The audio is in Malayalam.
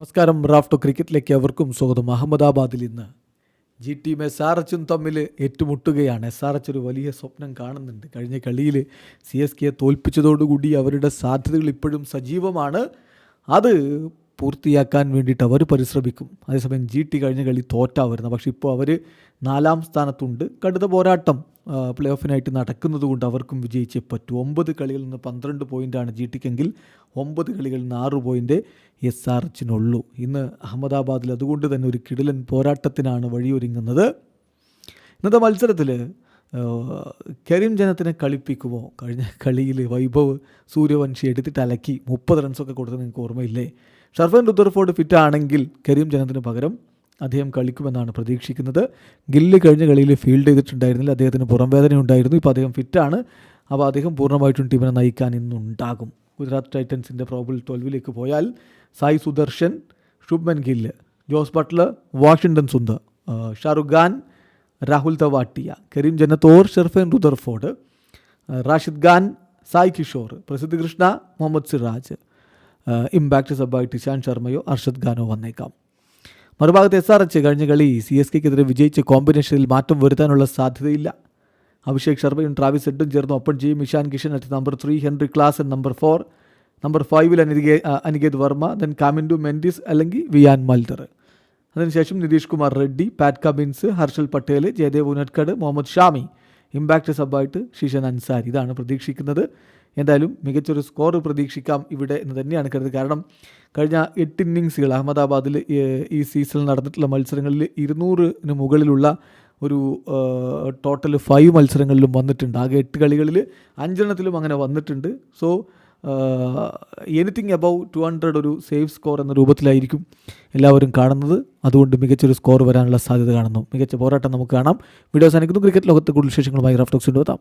നമസ്കാരം റാഫ്റ്റോ ക്രിക്കറ്റിലേക്ക് അവർക്കും സ്വാഗതം. അഹമ്മദാബാദിൽ ഇന്ന് ജി ടീം എസ് ആർ എച്ചും തമ്മിൽ ഏറ്റുമുട്ടുകയാണ്. എസ് ആർ എച്ച് ഒരു വലിയ സ്വപ്നം കാണുന്നുണ്ട്. കഴിഞ്ഞ കളിയിൽ സി എസ് കെയെ തോൽപ്പിച്ചതോടുകൂടി അവരുടെ സാധ്യതകൾ ഇപ്പോഴും സജീവമാണ്. അത് പൂർത്തിയാക്കാൻ വേണ്ടിയിട്ട് അവർ പരിശ്രമിക്കും. അതേസമയം ജി ടി കഴിഞ്ഞ കളി തോറ്റാ വരുന്നത് പക്ഷേ ഇപ്പോൾ അവർ നാലാം സ്ഥാനത്തുണ്ട്. കടുത്ത പോരാട്ടം പ്ലേ ഓഫിനായിട്ട് നടക്കുന്നത് കൊണ്ട് അവർക്കും വിജയിച്ചേ പറ്റൂ. ഒമ്പത് കളികളിൽ നിന്ന് പന്ത്രണ്ട് പോയിന്റാണ് ജി ടിക്കെങ്കിൽ ഒമ്പത് കളികളിൽ നിന്ന് ആറ് പോയിന്റ് എസ് ആർ എച്ചിനുള്ളൂ ഇന്ന് അഹമ്മദാബാദിൽ അതുകൊണ്ട് തന്നെ ഒരു കിടിലൻ പോരാട്ടത്തിനാണ് വഴിയൊരുങ്ങുന്നത്. ഇന്നത്തെ മത്സരത്തിൽ കരീം ജനത്തിനെ കളിപ്പിക്കുമോ? കഴിഞ്ഞ കളിയിൽ വൈഭവ് സൂര്യവംശി എടുത്തിട്ട് അലക്കി മുപ്പത് റൺസൊക്കെ കൊടുത്തത് നിങ്ങൾക്ക് ഓർമ്മയില്ലേ? ഷർഫൻ റുദർഫോർഡ് ഫിറ്റ് ആണെങ്കിൽ കരീം ജനത്തിന് പകരം അദ്ദേഹം കളിക്കുമെന്നാണ് പ്രതീക്ഷിക്കുന്നത്. ഗില്ല് കഴിഞ്ഞ കളിയിൽ ഫീൽഡ് ചെയ്തിട്ടുണ്ടായിരുന്നില്ല. അദ്ദേഹത്തിന് പുറം വേദന ഉണ്ടായിരുന്നു. ഇപ്പോൾ അദ്ദേഹം ഫിറ്റാണ് അപ്പോൾ അദ്ദേഹം പൂർണമായിട്ടും ടീമിനെ നയിക്കാൻ ഇന്നുണ്ടാകും. ഗുജറാത്ത് ടൈറ്റൻസിന്റെ പ്രോബിൾ ട്വൽവിലേക്ക് പോയാൽ Sai Sudharsan Shubman Gill Jos Buttler Washington Sundar Shahrukh Khan Rahul Tewatia Karim Janat Sherfane Rutherford Rashid Khan Sai Kishore Prasidh Krishna Mohammed Siraj impact സബായിട്ട് Ishant ശർമ്മയോ അർഷദ് ഖാനോ വന്നേക്കാം. മറുഭാഗത്ത് എസ് ആർ എച്ച് കഴിഞ്ഞ കളി സി എസ് കെക്കെതിരെ വിജയിച്ച കോമ്പിനേഷനിൽ മാറ്റം വരുത്താനുള്ള സാധ്യതയില്ല. അഭിഷേക് ശർമ്മയും ട്രാവിസ് ഹെഡും ചേർന്ന് ഓപ്പൺ ചെയ്യും Ishan Kishan at number three Heinrich Klaasen number four. Number ഫൈവിൽ അനികേ അനികേത് വർമ്മ ദെൻ കാമിൻഡു മെൻഡിസ് അല്ലെങ്കിൽ വിയാൻ മൽദർ. അതിനുശേഷം Nitish Kumar Reddy Pat Cummins Harshal Patel Jaydev Unadkat Mohammed Shami impact സബായിട്ട് Zeeshan Ansari. ഇതാണ് പ്രതീക്ഷിക്കുന്നത്. എന്തായാലും മികച്ചൊരു സ്കോർ പ്രതീക്ഷിക്കാം ഇവിടെ എന്ന് തന്നെയാണ് കരുതുന്നത് കാരണം കഴിഞ്ഞ എട്ട് ഇന്നിങ്സുകൾ അഹമ്മദാബാദിൽ ഈ സീസണിൽ നടന്നിട്ടുള്ള മത്സരങ്ങളിൽ ഇരുന്നൂറിന് മുകളിലുള്ള ഒരു ടോട്ടൽ ഫൈവ് മത്സരങ്ങളിലും വന്നിട്ടുണ്ട്. ആകെ എട്ട് കളികളിൽ അഞ്ചെണ്ണത്തിലും അങ്ങനെ വന്നിട്ടുണ്ട്. So anything above two hundred ഒരു സേഫ് സ്കോർ എന്ന രൂപത്തിലായിരിക്കും എല്ലാവരും കാണുന്നത്. അതുകൊണ്ട് മികച്ചൊരു സ്കോർ വരാനുള്ള സാധ്യത കാണുന്നു. മികച്ച പോരാട്ടം നമുക്ക് കാണാം. വീഡിയോ സാധിക്കുന്നു ക്രിക്കറ്റ് ലോകത്തെ കൂടുതൽ വിശേഷങ്ങളുമായി റഫ്റ്റോക്സ് കൊണ്ടുവെത്താം